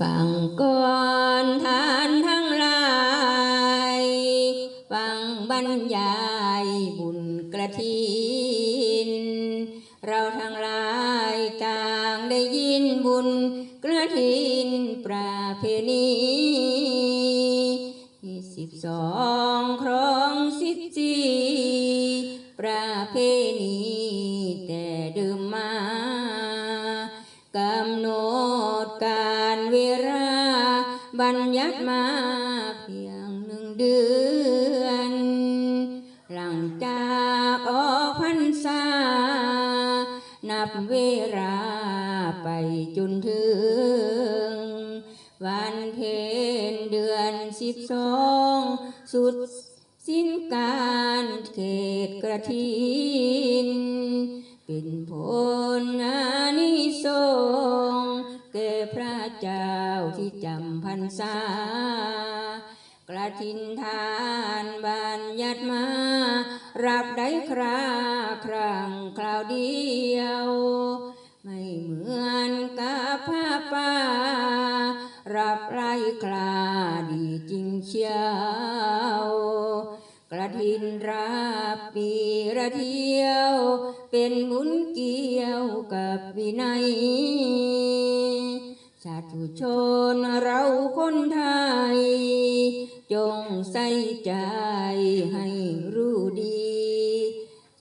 ฟังก่อนทานทั้งหลาย ฟังบรรยายบุญกระถิน เราทั้งหลายต่างได้ยินบุญกระถินประเพณีที่สิบสองครองสิบจีารเวลาบัญญัติมาเพียงหนึ่งเดือน หลังจากออกพรรษา นับเวลาไปจนถึง วันเพ็ญเดือนสิบสองสุดสิ้นการเขตกระถิน เป็นผลอานิสงส์แก่พระเจ้าที่จำพรรษากระทินทานบัญญัติมา รับได้คราครั้งคราวเดียว ไม่เหมือนกับผ้าป่า รับไรคลาดีจริงเชียว กระทินรับปีระเที่ยว เป็นมุนเกี่ยวกับวินัยสาธุชนเราคนไทย จงใส่ใจให้รู้ดี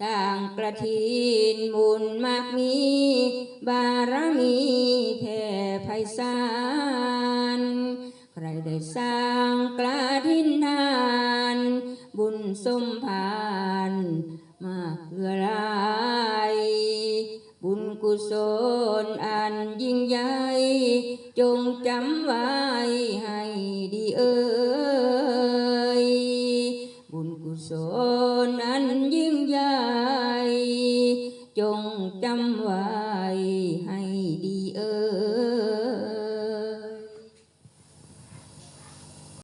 สร้างกระถินบุญมากมี บารมีแผ่ไพศาลใครได้สร้างกระถินท สมภารมากเหลือหลายบุญกุศลอันยิ่งใหญ่จงจำไว้ให้ดีเอ่ยบุญกุศลอันยิ่งใหญ่จงจำไว้